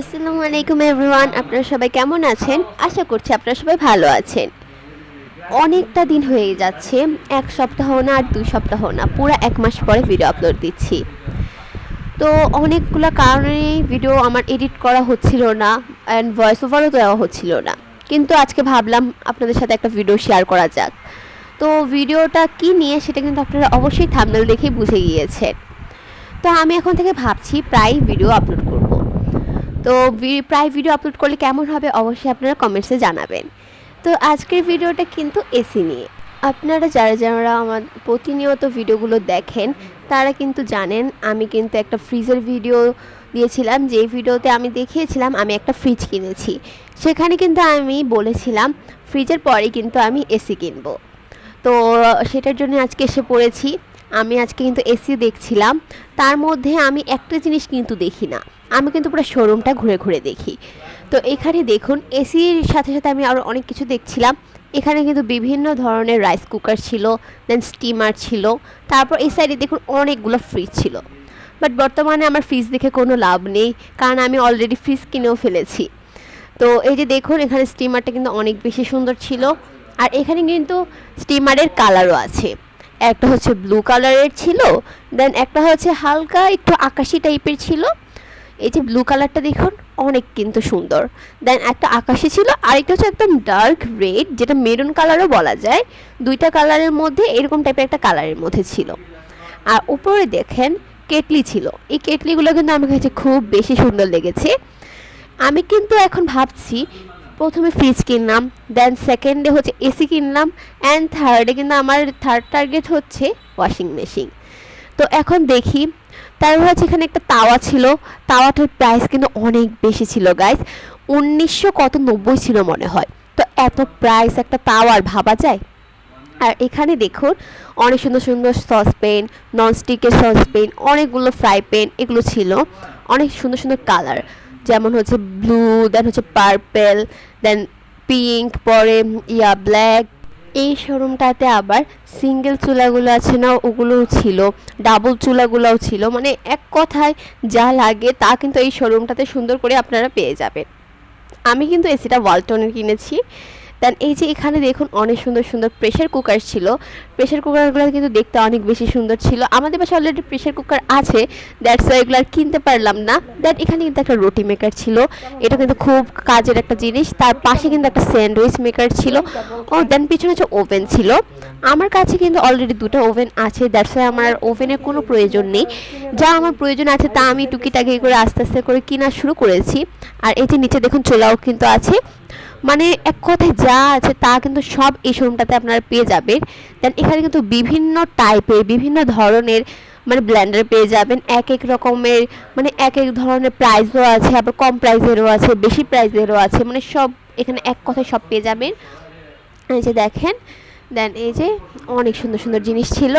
আসসালামু আলাইকুম এভরিওয়ান, আপনারা সবাই কেমন আছেন? আশা করছি আপনারা সবাই ভালো আছেন। অনেকটা দিন হয়ে যাচ্ছে, এক সপ্তাহ না, আর দুই সপ্তাহ না, পুরো এক মাস পরে ভিডিও আপলোড দিচ্ছি। তো অনেকগুলো কারণে ভিডিও আমার এডিট করা হচ্ছিল না অ্যান্ড ভয়েস ওভারও দেওয়া হচ্ছিল না। কিন্তু আজকে ভাবলাম আপনাদের সাথে একটা ভিডিও শেয়ার করা যাক। তো ভিডিওটা কি নিয়ে সেটা কিন্তু আপনারা অবশ্যই থামনেল দেখেই বুঝে গিয়েছেন। তো আমি এখন থেকে ভাবছি প্রায় ভিডিও আপলোড করব। তো প্রায় ভিডিও আপলোড করলে কেমন হবে অবশ্যই আপনারা কমেন্টসে জানাবেন। তো আজকের ভিডিওটা কিন্তু এসি নিয়ে। আপনারা যারা যারা আমার প্রতিনিয়ত ভিডিওগুলো দেখেন, তারা কিন্তু জানেন আমি কিন্তু একটা ফ্রিজের ভিডিও দিয়েছিলাম। যে ভিডিওতে আমি দেখিয়েছিলাম, আমি একটা ফ্রিজ কিনেছি। সেখানে কিন্তু আমি বলেছিলাম ফ্রিজের পরে কিন্তু আমি এসি কিনবো। তো সেটার জন্য আজকে এসে পড়েছি। আমি আজকে কিন্তু এসি দেখছিলাম। তার মধ্যে আমি একটা জিনিস কিন্তু দেখি না। আমি কিন্তু পুরো শোরুমটা ঘুরে ঘুরে দেখি। তো এখানে দেখুন এসির সাথে সাথে আমি আরও অনেক কিছু দেখছিলাম। এখানে কিন্তু বিভিন্ন ধরনের রাইস কুকার ছিল দেন স্টিমার ছিল, তারপর এই সাইডে দেখুন অনেকগুলো ফ্রিজ ছিল। বাট বর্তমানে আমার ফ্রিজ দেখে কোনো লাভ নেই, কারণ আমি অলরেডি ফ্রিজ কিনেও ফেলেছি। তো এই যে দেখুন, এখানে স্টিমারটা কিন্তু অনেক বেশি সুন্দর ছিল। আর এখানে কিন্তু স্টিমারের কালারও আছে। একটা হচ্ছে ব্লু কালারের ছিল দেন একটা হচ্ছে হালকা একটু আকাশি টাইপের ছিল। এই যে ব্লু কালারটা দেখুন, অনেক কিন্তু সুন্দর। দেন একটা আকাশি ছিল, আরেকটা হচ্ছে একদম ডার্ক রেড যেটা মেরুন কালারও বলা যায়। দুইটা কালারের মধ্যে এরকম টাইপের একটা কালারের মধ্যে ছিল। আর উপরে দেখেন কেটলি ছিল। এই কেটলিগুলো কিন্তু আমার কাছে খুব বেশি সুন্দর লেগেছে। আমি কিন্তু এখন ভাবছি, প্রথমে ফ্রিজ কিনলাম দেন সেকেন্ডে হচ্ছে এসি কিনলাম অ্যান্ড থার্ডে কিন্তু আমার থার্ড টার্গেট হচ্ছে ওয়াশিং মেশিন তো এখন দেখি তারপর হচ্ছে এখানে একটা তাওয়া ছিল। তাওয়াটার প্রাইস কিন্তু অনেক বেশি ছিল গাইস উনিশশো কত নব্বই ছিল মনে হয়। তো এত প্রাইস একটা তাওয়ার ভাবা যায়? আর এখানে দেখুন, অনেক সুন্দর সুন্দর সসপেন ননস্টিকের সসপেন অনেকগুলো ফ্রাই প্যান এগুলো ছিল। অনেক সুন্দর সুন্দর কালার যেমন হচ্ছে ব্লু দেন হচ্ছে পার্পেল দেন পিঙ্ক পরে ইয়া ব্ল্যাক এই শোরুমটাতে আবার সিঙ্গেল চুলাগুলো আছে না, ওগুলোও ছিল, ডাবল চুলাগুলোও ছিল। মানে এক কথায় যা লাগে তা কিন্তু এই শোরুমটাতে সুন্দর করে আপনারা পেয়ে যাবেন। আমি কিন্তু এসিটা ওয়ালটনের কিনেছি। দেন এই যে এখানে দেখুন অনেক সুন্দর সুন্দর প্রেশার কুকার ছিল। প্রেশার কুকারগুলো কিন্তু দেখতে অনেক বেশি সুন্দর ছিল। আমাদের পাশে অলরেডি প্রেশার কুকার আছে। দ্যাটস ওয়াই এগুলো আর কিনতে পারলাম না। দেন এখানে কিন্তু একটা রুটি মেকার ছিল। এটা কিন্তু খুব কাজের একটা জিনিস। তার পাশে কিন্তু একটা স্যান্ডউইচ মেকার ছিল। ও দেন পিছনে হচ্ছে ওভেন ছিল। আমার কাছে কিন্তু অলরেডি দুটো ওভেন আছে। দ্যাটস ওয়াই আমার ওভেনের কোনো প্রয়োজন নেই। যা আমার প্রয়োজন আছে তা আমি টুকিটাকি করে আস্তে আস্তে করে কেনা শুরু করেছি। আর এই যে নিচে দেখুন চোলাও কিন্তু আছে। মানে এক কথায় যা আছে তা কিন্তু সব এই শোরুমটাতে আপনারা পেয়ে যাবেন। দেন এখানে কিন্তু বিভিন্ন টাইপের বিভিন্ন ধরনের মানে ব্ল্যান্ডার পেয়ে যাবেন। এক এক রকমের মানে এক এক ধরনের প্রাইসও আছে, আবার কম প্রাইসেরও আছে, বেশি প্রাইসেরও আছে মানে সব এখানে এক কথায় সব পেয়ে যাবেন। এই যে দেখেন দেন এই যে অনেক সুন্দর সুন্দর জিনিস ছিল।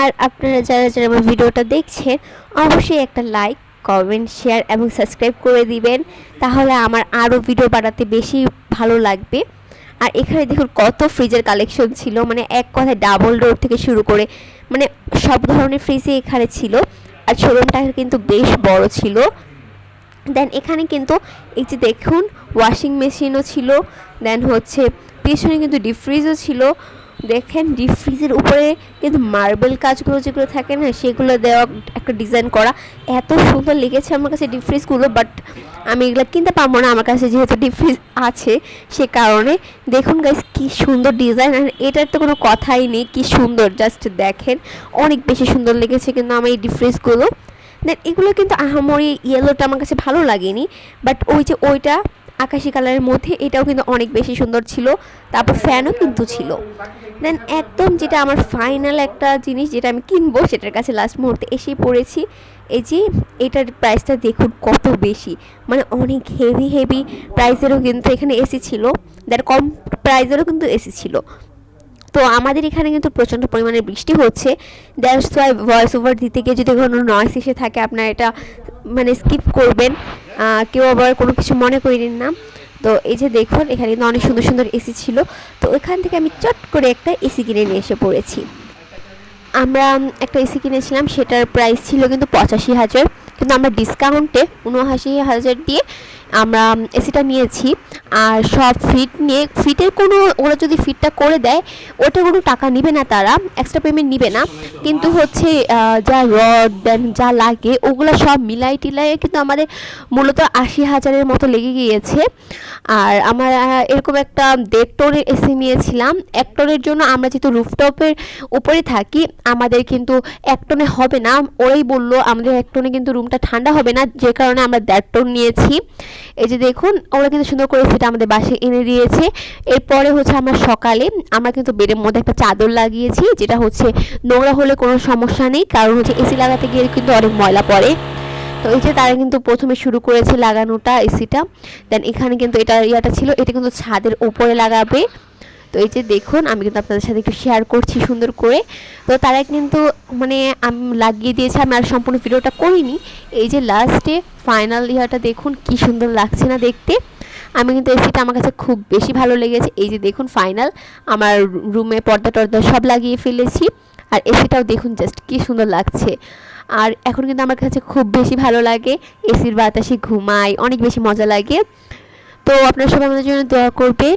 আর আপনারা যারা যারা আমার ভিডিওটা দেখছেন, অবশ্যই একটা লাইক কমেন্ট শেয়ার এবং সাবস্ক্রাইব করে দিবেন, তাহলে আমার আরও ভিডিও বানাতে বেশি ভালো লাগবে। আর এখানে দেখুন কত ফ্রিজের কালেকশন ছিল মানে এক কথায় ডাবল ডোর থেকে শুরু করে মানে সব ধরনের ফ্রিজই এখানে ছিল। আর শোরুমটা কিন্তু বেশ বড় ছিল। দেন এখানে কিন্তু এই যে দেখুন ওয়াশিং মেশিনও ছিল দেন হচ্ছে পেছনে কিন্তু ডিপ ফ্রিজও ছিল। দেখেন ডিপ ফ্রিজের উপরে কিন্তু মার্বেল কাজগুলো যেগুলো থাকে না, সেগুলো দেওয়া একটা ডিজাইন করা। এত সুন্দর লেগেছে আমার কাছে ডিপ ফ্রিজগুলো বাট আমি এগুলো কিনতে পারব না আমার কাছে যেহেতু ডিপ ফ্রিজ আছে, সে কারণে। দেখুন গাইস কি সুন্দর ডিজাইন আর এটার তো কোনো কথাই নেই, কি সুন্দর জাস্ট দেখেন। অনেক বেশি সুন্দর লেগেছে কিন্তু আমার এই ডিপ ফ্রিজগুলো দেন এগুলো কিন্তু আহামরি ইয়েলোটা আমার কাছে ভালো লাগেনি বাট ওই যে ওইটা আকাশি কালারের মধ্যে এটাও কিন্তু অনেক বেশি সুন্দর ছিল, তারপর ফ্যানও কিন্তু ছিল। দেন একদম যেটা আমার ফাইনাল একটা জিনিস যেটা আমি কিনবো সেটার কাছে লাস্ট মুহূর্তে এসেই পড়েছি, এই যে এটার প্রাইসটা দেখুন কত বেশি। মানে অনেক হেভি হেভি প্রাইসেরও কিন্তু এখানে এসি ছিল দেন কম প্রাইসেরও কিন্তু এসি ছিল তো আমাদের এখানে কিন্তু প্রচণ্ড পরিমাণে বৃষ্টি হচ্ছে। দ্যাটস ওয়াই ভয়েস ওভার দিতে গিয়ে যদি কোনো নয়েস এসে থাকে, আপনারা এটা মানে স্কিপ করবেন। কেউ আবার কোনো কিছু মনে করিলেন না। তো এই যে দেখুন, এখানে কিন্তু অনেক সুন্দর সুন্দর এসি ছিল। তো ওইখান থেকে আমি চট করে একটা এসি কিনে নিয়ে এসে পড়েছি। আমরা একটা এসি কিনেছিলাম, সেটার প্রাইস ছিল কিন্তু পঁচাশি হাজার। কিন্তু আমরা ডিসকাউন্টে উনআশি হাজার দিয়ে আমরা এসিটা নিয়েছি, আর সব ফিট নিয়ে ফিটের কোনো, ওরা যদি ফিটটা করে দেয়, ওটা কোনো টাকা নেবে না তারা এক্সট্রা পেমেন্ট নেবে না। কিন্তু হচ্ছে যা রড দেন যা লাগে, ওগুলো সব মিলাই টিলাই কিন্তু আমাদের মূলত আশি হাজারের মতো লেগে গিয়েছে। আর আমার এরকম একটা দেড় টোনের এসি নিয়েছিলাম। এক টোনের জন্য আমরা যেহেতু রুফটপের উপরে থাকি, আমাদের কিন্তু এক টোনে হবে না। ওরাই বলল, আমাদের এক টোনে কিন্তু রুমটা ঠান্ডা হবে না, যে কারণে আমরা দেড় টোন নিয়েছি। এই যে দেখুন, ওরা কিন্তু সুন্দর করে সেটা আমাদের বাসে এনে দিয়েছে। এরপরে হচ্ছে আমরা সকালে, আমরা কিন্তু বেডের মধ্যে একটা চাদর লাগিয়েছি, যেটা হচ্ছে নোংরা হলে কোনো সমস্যা নেই, কারণ হচ্ছে এসি লাগাতে গিয়ে কিন্তু অনেক ময়লা পড়ে। তো এই যে তারা কিন্তু প্রথমে শুরু করেছে লাগানোটা এসিটা। দেন এখানে কিন্তু এটা ইয়াটা ছিল, এটা কিন্তু ছাদের ওপরে লাগাবে। তো এই যে দেখুন, আমি কিন্তু আপনাদের সাথে একটু শেয়ার করছি সুন্দর করে। তো তারা কিন্তু মানে আমি, লাগিয়ে দিয়েছে, আমি আর সম্পূর্ণ ভিডিওটা করিনি। এই যে লাস্টে ফাইনাল ইয়াটা দেখুন, কি সুন্দর লাগছে না দেখতে। আমি কিন্তু এসিটা আমার কাছে খুব বেশি ভালো লেগেছে। এই যে দেখুন ফাইনাল আমার রুমে পর্দা টর্দা সব লাগিয়ে ফেলেছি। আর এসিটাও দেখুন জাস্ট কি সুন্দর লাগছে। আর এখন কিন্তু আমার কাছে খুব বেশি ভালো লাগে। এসির বাতাসে ঘুমাই, অনেক বেশি মজা লাগে। তো আপনারা সবাই আমাদের জন্য দোয়া করবেন।